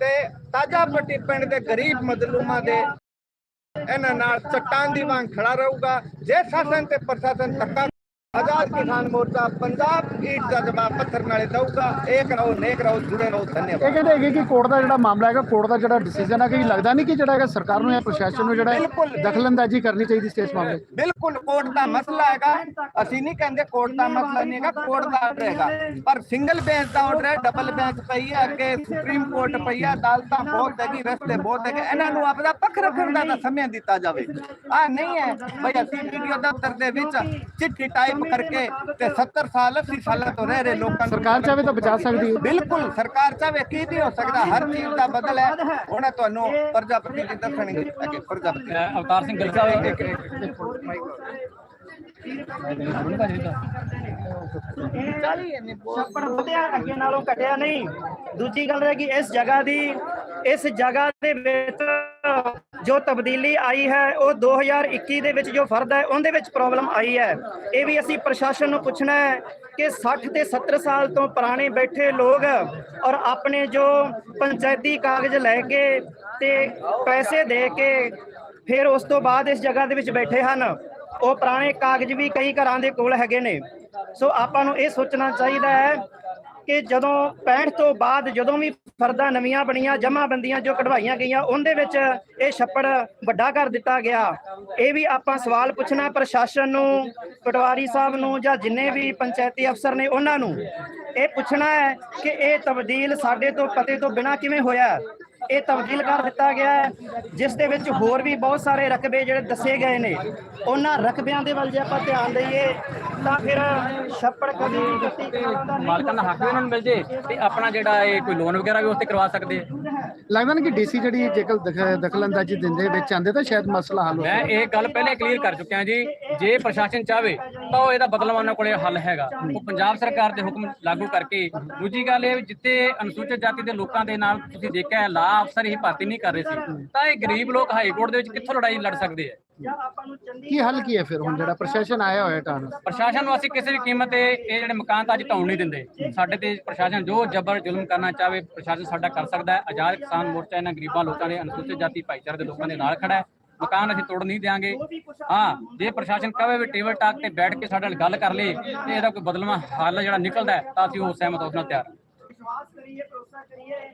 ਤੇ ਤਾਜਾ ਪੱਟੀ ਪਿੰਡ ਦੇ ਗਰੀਬ ਮਜ਼ਲੂਮਾਂ ਦੇ ਇਹਨਾਂ ਨਾਲ ਚਟਾਨ ਦੀ ਵਾਂਗ ਖੜਾ ਰਹੂਗਾ। ਜੇ ਸ਼ਾਸਨ ਤੇ ਪ੍ਰਸ਼ਾਸਨ ਧੱਕਾ ਆਜ਼ਾਦ ਕਿਸਾਨ ਮੋਰਚਾ ਪੰਜਾਬ ਈਟ ਦਾ ਜਵਾਬ ਪੱਥਰ ਨਾਲੇ ਦਊਗਾ। ਇੱਕ ਰਹੋ ਨੇਕ ਰਹੋ ਜੁੜੇ ਰਹੋ ਇਹ ਧੰਨਵਾਦ ਕਹਿੰਦੇ ਹੈਗੇ ਕਿ ਕੋਰਟ ਦਾ ਜਿਹੜਾ ਮਾਮਲਾ ਹੈਗਾ ਕੋਰਟ ਦਾ ਜਿਹੜਾ ਡਿਸੀਜਨ ਹੈ ਕਿ ਲੱਗਦਾ ਨਹੀਂ ਕਿ ਜਿਹੜਾ ਹੈਗਾ ਸਰਕਾਰ ਨੂੰ ਜਾਂ ਪ੍ਰਸ਼ਾਸਨ ਨੂੰ ਜਿਹੜਾ। ਦਖਲਅੰਦਾਜ਼ੀ ਕਰਨੀ ਚਾਹੀਦੀ ਸੀ ਇਸ ਮਾਮਲੇ ਬਿਲਕੁਲ ਕੋਰਟ ਦਾ ਮਸਲਾ ਹੈਗਾ। ਅਸੀਂ ਨਹੀਂ ਕਹਿੰਦੇ ਕੋਰਟ ਦਾ ਮਸਲਾ ਨਹੀਂ ਹੈਗਾ ਕੋਰਟ ਦਾ ਆਰਡਰ ਹੈਗਾ। ਪਰ ਸਿੰਗਲ ਬੈਂਚ ਦਾ ਆਰਡਰ ਹੈ ਡਬਲ ਬੈਂਚ ਪਈ ਹੈ ਅੱਗੇ ਸੁਪਰੀਮ ਕੋਰਟ ਪਈ ਹੈ ਅਦਾਲਤਾਂ ਬਹੁਤ ਹੈਗੀ ਰਸਤੇ ਬਹੁਤ ਹੈਗੇ। ਇਹਨਾਂ ਨੂੰ ਆਪਦਾ ਪੱਖ ਰੱਖਣ ਦਾ ਸਮਾਂ ਦਿੱਤਾ ਜਾਵੇ। ਆ ਨਹੀਂ ਹੈ। ਬਈ ਅਸੀਂ ਵੀਡੀਓ ਦਫ਼ਤਰ ਦੇ ਵਿੱਚ ਚਿੱਠੀ ਟਾਈਪ ਕਰਕੇ ਤੇ 70 ਸਾਲ 80 ਸਾਲਾਂ ਤੋਂ ਰਹਿ ਰਹੇ ਲੋਕਾਂ ਨੂੰ। ਸਰਕਾਰ ਚਾਹੇ ਤਾਂ ਬਚਾ ਸਕਦੀ ਹੈ। ਬਿਲਕੁਲ ਸਰਕਾਰ ਚਾਹੇ ਕੀ ਨਹੀਂ ਹੋ ਸਕਦਾ ਹਰ ਚੀਜ਼ ਦਾ ਬਦਲ ਹੈ। ਉਹਨੇ ਤੁਹਾਨੂੰ ਪ੍ਰਜਾਪਤੀ ਦੀ ਦੱਸਣਗੇ ਅੱਗੇ ਪ੍ਰਜਾਪਤੀ ਅਵਤਾਰ ਸਿੰਘ ਗਿੱਲ ਸਾਹਿਬ ਛੱਪੜ ਵਧਿਆ ਅੱਗੇ ਨਾਲੋਂ ਘਟਿਆ ਨਹੀਂ। ਦੂਜੀ ਗੱਲ ਹੈ ਕਿ ਇਸ ਜਗ੍ਹਾ ਦੀ ਇਸ ਜਗ੍ਹਾ ਦੇ ਵਿੱਚ ਜੋ ਤਬਦੀਲੀ ਆਈ ਹੈ, ਉਹ 2021 ਦੇ ਵਿੱਚ ਜੋ ਫਰਦ ਹੈ, ਉਹਦੇ ਵਿੱਚ ਪ੍ਰੋਬਲਮ ਆਈ ਹੈ। ਇਹ ਵੀ ਅਸੀਂ ਪ੍ਰਸ਼ਾਸਨ ਨੂੰ ਪੁੱਛਣਾ ਹੈ ਕਿ 60 ਤੇ 70 ਸਾਲ ਤੋਂ ਪੁਰਾਣੇ ਬੈਠੇ ਲੋਕ ਔਰ ਆਪਣੇ ਜੋ ਪੰਚਾਇਤੀ ਕਾਗਜ਼ ਲੈ ਕੇ ਤੇ ਪੈਸੇ ਦੇ ਕੇ ਫਿਰ ਉਸ ਤੋਂ ਬਾਅਦ ਇਸ ਜਗ੍ਹਾ ਦੇ ਵਿੱਚ ਬੈਠੇ ਹਨ, ਉਹ ਪੁਰਾਣੇ ਕਾਗਜ਼ ਵੀ ਕਈ ਘਰਾਂ ਦੇ ਕੋਲ ਹੈਗੇ ਨੇ। ਸੋ ਆਪਾਂ ਨੂੰ ਇਹ ਸੋਚਣਾ ਚਾਹੀਦਾ ਹੈ ਕਿ ਜਦੋਂ 65 ਤੋਂ ਬਾਅਦ ਜਦੋਂ ਵੀ ਫਰਦਾਂ ਨਵੀਆਂ ਬਣੀਆਂ, ਜਮਾਬੰਦੀਆਂ ਜੋ ਕਢਵਾਈਆਂ ਗਈਆਂ, ਉਹਦੇ ਵਿੱਚ ਇਹ ਛੱਪੜ ਵੱਡਾ ਕਰ ਦਿੱਤਾ ਗਿਆ। ਇਹ ਵੀ ਆਪਾਂ ਸਵਾਲ ਪੁੱਛਣਾ ਪ੍ਰਸ਼ਾਸਨ ਨੂੰ, ਪਟਵਾਰੀ ਸਾਹਿਬ ਨੂੰ ਜਾਂ ਜਿੰਨੇ ਵੀ ਪੰਚਾਇਤੀ ਅਫਸਰ ਨੇ ਉਹਨਾਂ ਨੂੰ। ਇਹ ਪੁੱਛਣਾ ਹੈ ਕਿ ਇਹ ਤਬਦੀਲ ਸਾਡੇ ਤੋਂ ਪਤੇ ਤੋਂ ਬਿਨਾ ਕਿਵੇਂ ਹੋਇਆ? ਇਹ ਤਬਦੀਲ ਕਰ ਦਿੱਤਾ ਗਿਆ ਹੈ, ਜਿਸ ਦੇ ਵਿੱਚ ਹੋਰ ਵੀ ਬਹੁਤ ਸਾਰੇ ਰਕਬੇ ਜਿਹੜੇ ਦੱਸੇ ਗਏ ਨੇ। ਉਹਨਾਂ ਰਕਬਿਆਂ ਦੇ ਵੱਲ ਜੇ ਆਪਾਂ ਧਿਆਨ ਦਈਏ, ਤਾਂ ਫਿਰ ਛੱਪੜ ਕਦੀ ਗੱਤੀ ਮਾਲਕਾਂ ਦਾ ਹੱਕ ਵੀ ਉਹਨਾਂ ਨੂੰ ਮਿਲ ਜੇ, ਤੇ ਆਪਣਾ ਜਿਹੜਾ ਇਹ ਕੋਈ ਲੋਨ ਵਗੈਰਾ ਵੀ ਉਸ ਤੇ ਕਰਵਾ ਸਕਦੇ ਲੱਗਦਾ ਨਹੀਂ ਕਿ ਡੀਸੀ ਜਿਹੜੀ ਜੇਕਰ ਦਖ- ਦਖਲਅੰਦਾਜ਼ੀ ਦਿੰਦੇ ਵਿੱਚ ਆਂਦੇ ਤਾਂ ਸ਼ਾਇਦ ਮਸਲਾ ਹੱਲ ਹੋ ਮੈਂ ਇਹ ਗੱਲ ਪਹਿਲੇ ਕਲੀਅਰ ਕਰ ਚੁੱਕਿਆ ਜੀ। ਜੇ ਪ੍ਰਸ਼ਾਸਨ ਚਾਹਵੇ ਤਾਂ ਉਹ ਇਹਦਾ ਬਦਲਾਅ ਉਹਨਾਂ ਕੋਲੇ ਹੱਲ ਹੈਗਾ। ਉਹ ਪੰਜਾਬ ਸਰਕਾਰ ਦੇ ਹੁਕਮ ਲਾਗੂ ਕਰਕੇ। ਦੂਜੀ ਗੱਲ ਇਹ ਜਿੱਥੇ ਅਨੁਸੂਚਿਤ ਜਾਤੀ ਦੇ ਲੋਕਾਂ ਦੇ ਨਾਲ ਤੁਸੀਂ ਦੇਖਿਆ ਲਾ ਅਫਸਰ ਹੀ ਭਰਤੀ ਨਹੀਂ ਕਰ ਰਹੇ ਸੀ। ਤਾਂ ਇਹ ਗਰੀਬ ਲੋਕ ਹਾਈ ਕੋਰਟ ਦੇ ਵਿੱਚ ਕਿੱਥੋਂ ਲੜਾਈ ਲੜ ਸਕਦੇ ਆ? ਨੂੰ ਕੀ ਹੱਲ ਕੀ ਹੈ ਫਿਰ? ਹੁਣ ਜਿਹੜਾ ਪ੍ਰਸ਼ਾਸਨ ਆਇਆ ਹੋਇਆ ਟਾਣ ਪ੍ਰਸ਼ਾਸਨ ਨੂੰ ਅਸੀਂ ਕਿਸੇ ਵੀ ਕੀਮਤ ਤੇ ਇਹ ਜਿਹੜੇ ਮਕਾਨ ਤਾਂ ਅੱਜ ਢਾਉਣ ਨਹੀਂ ਦਿੰਦੇ। ਸਾਡੇ ਤੇ ਪ੍ਰਸ਼ਾਸਨ ਜੋ ਜ਼ਬਰ ਜ਼ੁਲਮ ਕਰਨਾ ਚਾਹਵੇ ਪ੍ਰਸ਼ਾਸਨ ਸਾਡਾ ਕਰ ਸਕਦਾ ਹੈ। ਆਜ਼ਾਦ ਕਿਸਾਨ ਮੋਰਚਾ ਇਹਨਾਂ ਗਰੀਬਾਂ ਲੋਕਾਂ ਦੇ ਅਨੁਸੂਚਿਤ ਜਾਤੀ ਭਾਈਚਾਰੇ ਦੇ ਲੋਕਾਂ ਦੇ ਨਾਲ ਖੜਾ ਹੈ। ਮਕਾਨ ਅਸੀਂ ਤੋੜ ਨਹੀਂ ਦਿਆਂਗੇ। ਹਾਂ ਜੇ ਪ੍ਰਸ਼ਾਸਨ ਕਹੇ ਵੀ ਟੇਬਲ ਟਾਕ ਤੇ ਬੈਠ ਕੇ ਸਾਡੇ ਨਾਲ ਗੱਲ ਕਰ ਲੇ ਤੇ ਇਹਦਾ ਕੋਈ ਬਦਲਵਾਂ ਹੱਲ ਜਿਹੜਾ ਨਿਕਲਦਾ ਹੈ ਤਾਂ ਅਸੀਂ ਉਹ ਸਹਿਮਤ ਉਸ ਨਾਲ ਤਿਆਰ ਹਾਂ। ਵਿਸ਼ਵਾਸ ਕਰੀਏ ਭਰੋਸਾ ਕਰੀਏ।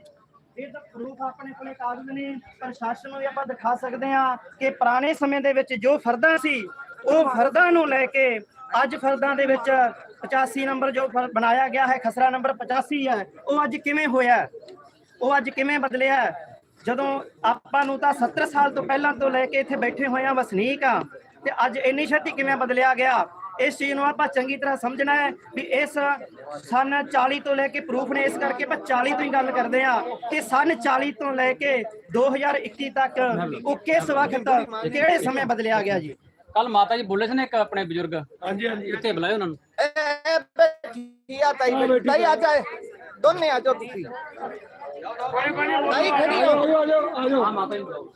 ਇਹ ਤਾਂ ਪ੍ਰੂਫ ਆਪਣੇ ਕੋਲੇ ਕਾਗਜ਼ ਨੇ ਪ੍ਰਸ਼ਾਸਨ ਨੂੰ ਆਪਾਂ ਦਿਖਾ ਸਕਦੇ ਹਾਂ ਕਿ ਪੁਰਾਣੇ ਸਮੇਂ ਦੇ ਵਿੱਚ ਜੋ ਫਰਦਾਂ ਸੀ, ਉਹ ਫਰਦਾਂ ਨੂੰ ਲੈ ਕੇ ਅੱਜ ਫਰਦਾਂ ਦੇ ਵਿੱਚ 85 ਨੰਬਰ ਜੋ ਫਰ- ਬਣਾਇਆ ਗਿਆ ਹੈ, ਖਸਰਾ ਨੰਬਰ 85 ਹੈ, ਉਹ ਅੱਜ ਕਿਵੇਂ ਹੋਇਆ? ਉਹ ਅੱਜ ਕਿਵੇਂ ਬਦਲਿਆ? ਜਦੋਂ ਆਪਾਂ ਨੂੰ ਤਾਂ 70 ਸਾਲ ਤੋਂ ਪਹਿਲਾਂ ਤੋਂ ਲੈ ਕੇ ਇੱਥੇ ਬੈਠੇ ਹੋਏ ਆ ਵਸਨੀਕ ਆ ਤੇ ਅੱਜ ਇੰਨੀ ਛੇਤੀ ਕਿਵੇਂ ਬਦਲਿਆ ਗਿਆ? ਇਸ ਚੀਜ਼ ਨੂੰ ਆਪਾਂ ਚੰਗੀ ਤਰ੍ਹਾਂ ਸਮਝਣਾ ਹੈ ਵੀ ਇਸ ਸਨ 40 ਤੋਂ ਲੈ ਕੇ ਪ੍ਰੂਫ ਨੇ ਇਸ ਕਰਕੇ ਆਪਾਂ 40 ਤੋਂ ਹੀ ਗੱਲ ਕਰਦੇ ਆ ਕਿ ਸਨ 40 ਤੋਂ ਲੈ ਕੇ 2021 ਤੱਕ ਉਹ ਕਿਸ ਵਕਤ ਕਿਹੜੇ ਸਮੇਂ ਬਦਲਿਆ ਗਿਆ ਜੀ? ਕੱਲ ਮਾਤਾ ਜੀ ਬੋਲੇ ਸੀ ਨਾ ਇੱਕ ਆਪਣੇ ਬਜ਼ੁਰਗ। ਹਾਂਜੀ ਹਾਂਜੀ ਕਿੱਥੇ ਬੁਲਾਏ ਉਹਨਾਂ ਨੂੰ? ਇਹ ਬੈਠੀ ਆ ਤਾਈ। ਤਾਈ ਆ ਜਾਏ ਦੋਨੇ ਆ ਜਾਓ ਤੁਸੀਂ। ਤਾਈ ਖੜੀ ਹੋ। ਹਾਂ ਮਾਤਾ ਜੀ ਬੁਲਾਓ।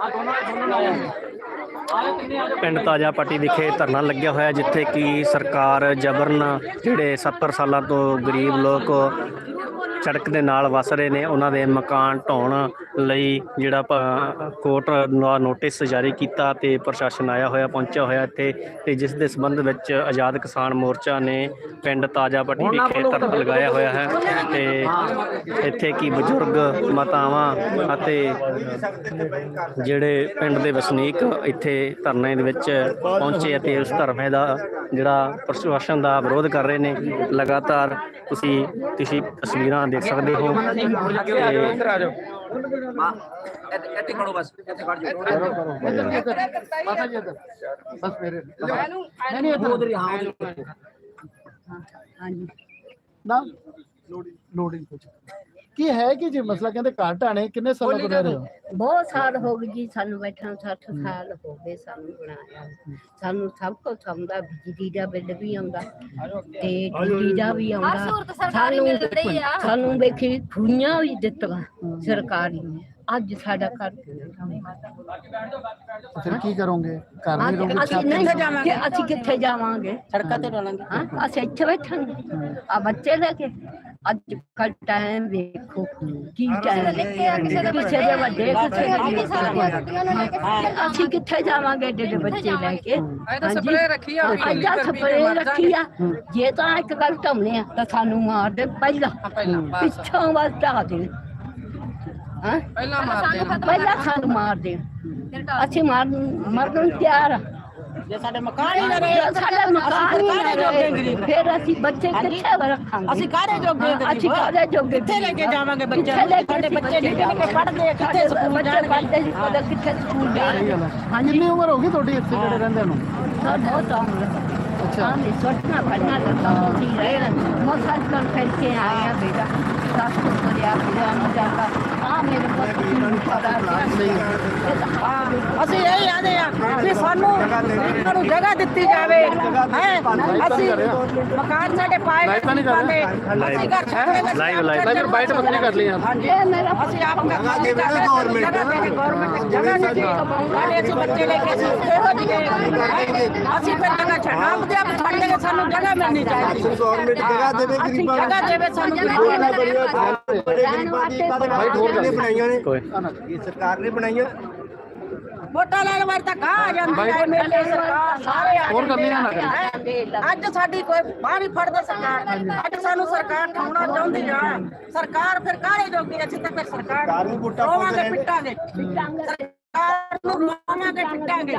ਆ ਦੋਨੋਂ ਦੋਨੋਂ ਲਾਇਆ ਆਲੇ ਕਿੰਨੇ ਆ ਪਿੰਡ ਤਾਜਾ ਪੱਟੀ ਵਿਖੇ ਧਰਨਾ ਲੱਗਿਆ ਹੋਇਆ ਜਿੱਥੇ ਕਿ ਸਰਕਾਰ ਜਬਰਨ ਜਿਹੜੇ 70 ਸਾਲਾਂ ਤੋਂ ਗਰੀਬ ਲੋਕ ਸੜਕ ਦੇ ਨਾਲ ਵਸ ਰਹੇ ਨੇ ਉਹਨਾਂ ਦੇ ਮਕਾਨ ਢਾਉਣ ਲਈ ਜਿਹੜਾ ਕੋਰਟ ਦਾ ਨੋਟਿਸ ਜਾਰੀ ਕੀਤਾ ਤੇ ਪ੍ਰਸ਼ਾਸਨ ਆਇਆ ਹੋਇਆ ਪਹੁੰਚਿਆ ਹੋਇਆ ਇੱਥੇ ਤੇ ਜਿਸ ਦੇ ਸੰਬੰਧ ਵਿੱਚ ਆਜ਼ਾਦ ਕਿਸਾਨ ਮੋਰਚਾ ਨੇ ਪਿੰਡ ਤਾਜਾ ਪੱਟੀ ਵਿਖੇ ਧਰਨਾ ਲਗਾਇਆ ਹੋਇਆ ਹੈ ਤੇ ਇੱਥੇ ਕੀ ਬਜ਼ੁਰਗ ਮਾਤਾਵਾਂ ਅਤੇ ਜਿਹੜੇ ਪਿੰਡ ਦੇ ਵਸਨੀਕ ਇੱਥੇ ਧਰਨੇ ਦੇ ਵਿੱਚ ਪਹੁੰਚੇ ਅਤੇ ਉਸ ਧਰਨੇ ਦਾ ਜਿਹੜਾ ਪ੍ਰਸ਼ਾਸਨ ਦਾ ਵਿਰੋਧ ਕਰ ਰਹੇ ਨੇ ਲਗਾਤਾਰ ਤੁਸੀਂ ਤੁਸੀਂ ਤਸਵੀਰਾਂ ਦੇਖ ਸਕਦੇ ਹੋ ਤੇ ਇੱਥੇ ਖੜੋ ਬਸ ਇੱਥੇ ਖੜ ਜਾਓ ਮਾਤਾ ਜੀ ਇੱਧਰ। ਬਸ ਮੇਰੇ ਨਹੀਂ ਨਹੀਂ ਇੱਧਰ ਹਾਂਜੀ। ਨਾ ਲੋਡਿੰਗ ਕੁਝ ਕੀ ਹੈ ਕਿ ਜੀ? ਮਸਲਾ ਕਹਿੰਦੇ ਘਰ ਢਾਣੇ ਕਿੰਨੇ ਸਾਲਾਂ ਤੋਂ ਰਹਿ ਰਹੇ ਹੋ? ਬਹੁਤ ਸਾਲ ਹੋ ਗਏ ਜੀ ਸਾਨੂੰ ਬੈਠਾ 60 ਸਾਲ ਹੋ ਗਏ ਸਾਨੂੰ ਬਣਾਇਆ। ਸਾਨੂੰ ਸਭ ਕੁਝ ਆਉਂਦਾ ਬਿਜਲੀ ਦਾ ਬਿੱਲ ਵੀ ਆਉਂਦਾ ਤੇ ਬਿਜਲੀ ਦਾ ਵੀ ਆਉਂਦਾ। ਸਾਨੂੰ ਸਾਨੂੰ ਵੇਖੀ ਖੂਈਆਂ ਵੀ ਦਿੱਤੀਆਂ ਸਰਕਾਰੀ ਅੱਜ ਸਾਡਾ ਘਰ ਤੇ ਫਿਰ ਕੀ ਕਰੋਗੇ ਘਰ ਨਹੀਂ ਰਹੋਗੇ ਅਸੀਂ ਛੱਤ ਨਹੀਂ ਜਾਵਾਂਗੇ ਅਸੀਂ ਕਿੱਥੇ ਜਾਵਾਂਗੇ ਸੜਕਾਂ ਤੇ ਰੋਲਾਂਗੇ ਹਾਂ ਅਸੀਂ ਇੱਥੇ ਬੈਠਾਂਗੇ ਆ ਬੱਚੇ ਲੈ ਕੇ ਅੱਜ ਕੱਲ ਟਾਈਮ ਵੇਖੋ ਕੀ ਟਾਈਮ ਕਿਸੇ ਦੇ ਵੱਡੇ ਕਿਸੇ ਦੇ ਛੋਟੇ। ਅਸੀਂ ਕਿੱਥੇ ਜਾਵਾਂਗੇ ਏਡੇ ਏਡੇ ਬੱਚੇ ਲੈ ਕੇ ਅੱਜ ਸਪਰੇ ਰੱਖੀ ਆ ਅੱਜ ਸਪਰੇ ਰੱਖੀ ਆ ਜੇ ਤਾਂ ਇੱਕ ਗੱਲ ਢਮਨੇ ਆ ਤਾਂ ਸਾਨੂੰ ਮਾਰ ਦੇ ਪਹਿਲਾਂ ਪਿੱਛੋਂ ਵੱਲ ਢਾ ਦੇ ਹਾਂ? ਪਹਿਲਾਂ ਮਾਰ ਦੇ ਪਹਿਲਾਂ ਸਾਨੂੰ ਮਾਰ ਦੇ ਅਸੀਂ ਮਾਰ ਮਰਨ ਨੂੰ ਤਿਆਰ ਆ। ਜੇ ਸਾਡੇ ਮਕਾਨ ਹੀ ਨਾ ਰਹੇ ਸਾਡੇ ਮਕਾਨ ਹੀ ਨਾ ਰਹੇ ਫਿਰ ਅਸੀਂ ਬੱਚੇ ਕਿੱਥੇ ਰੱਖਾਂਗੇ? ਅਸੀਂ ਕਾਹਦੇ ਜੋਗੇ ਅਸੀਂ ਕਾਹਦੇ ਜੋਗੇ ਕਿੱਥੇ ਲੈ ਕੇ ਜਾਵਾਂਗੇ ਬੱਚੇ ਸਾਡੇ ਬੱਚੇ ਨਿੱਕੇ ਨਿੱਕੇ ਪੜ੍ਹਦੇ ਕਿੱਥੇ ਸਕੂਲ ਬੱਚੇ ਪੜ੍ਹਦੇ ਸੀ ਉਹਦਾ ਕਿੱਥੇ ਸਕੂਲ ਜਾਣਗੇ? ਹਾਂਜੀ। ਕਿੰਨੀ ਉਮਰ ਹੋ ਗਈ ਤੁਹਾਡੀ ਇੱਥੇ ਜਿਹੜੇ ਰਹਿੰਦੇ ਨੂੰ? ਬਹੁਤ ਆਉਂਦਾ ਅੱਛਾ। ਹਾਂ ਨਹੀਂ ਸੋਚਣਾ ਪੜਨਾ ਤਾਂ ਅਸੀਂ ਰਹੇ ਨਾ ਮੋਸਾਜ ਕਰ ਕਰਕੇ ਆਏ ਆ ਬੇਟਾ ਸਾਸ ਅਸੀਂ ਇਹ ਆਦੇ ਆ ਕਿ ਸਾਨੂੰ ਇਹਨਾਂ ਨੂੰ ਜਗ੍ਹਾ ਦਿੱਤੀ ਜਾਵੇ। ਹੈ? ਅਸੀਂ ਮਕਾਨ ਸਾਡੇ ਪਾਏ ਲਾਈਵ ਤਾਂ ਨਹੀਂ ਕਰ ਰਹੇ? ਅਸੀਂ ਘਰ ਛੱਡਾਂਗੇ ਲਾਈਵ ਲਾਈਵ ਫਿਰ ਬਾਈਟ ਬੱਕਰੀ ਕਰ ਲਈ ਹਾਂ ਇਹ ਮੇਰਾ ਅਸੀਂ ਆਪ ਦੇਵੇ ਗਵਰਨਮੈਂਟ ਗਵਰਨਮੈਂਟ ਜਗ੍ਹਾ ਨਹੀਂ ਦੇ ਸਾਡੇ ਅਸੀਂ ਬੱਚੇ ਲੈ ਕੇ ਅਸੀਂ ਫਿਰ ਜਗ੍ਹਾ ਛੱਡਾਂ ਆਪਦੇ ਆਪ ਛੱਡ ਕੇ ਸਾਨੂੰ ਜਗ੍ਹਾ ਮਿਲਣੀ ਚਾਹੀਦੀ। ਗਵਰਨਮੈਂਟ ਜਗ੍ਹਾ ਦੇਵੇ ਗਰੀਬਾਂ ਨੂੰ। ਜਗ੍ਹਾ ਦੇਵੇ ਸਾਨੂੰ ਬੜੇ ਗਰੀਬਾਂ ਦੀ ਬਾਈਟ ਹੋਰ। ਬਣਾਈਆਂ ਨੇ। ਇਹ ਸਰਕਾਰ ਨੇ ਬਣਾਈਆਂ। ਵੋਟਾਂ ਲੈਣ ਵਾਰ ਤਾਂ ਕਾ ਆ ਜਾਂਦੀ ਹੈ ਮੇਰੇ ਸਰਕਾਰ ਸਾਰੇ ਆ ਹੋਰ ਕਰਨੀ ਨਾ ਕਰੀ? ਅੱਜ ਸਾਡੀ ਕੋਈ ਬਾਹ ਨਹੀਂ ਫੜਦਾ ਸਰਕਾਰ। ਅੱਜ ਸਾਨੂੰ ਸਰਕਾਰ ਠਾਉਣਾ ਚਾਹੁੰਦੀ ਆ। ਸਰਕਾਰ ਫਿਰ ਕਾਹਦੇ ਜੋਗੀ ਅਸੀਂ ਤਾਂ ਫਿਰ ਸਰਕਾਰ ਸਰਕਾਰ ਨੂੰ ਵੋਟਾਂ ਪਾਉਂਦੇ ਨੇ। ਪਿੱਟਾਂਗੇ ਸਰਕਾਰ ਨੂੰ ਰੋਵਾਂਗੇ ਪਿੱਟਾਂਗੇ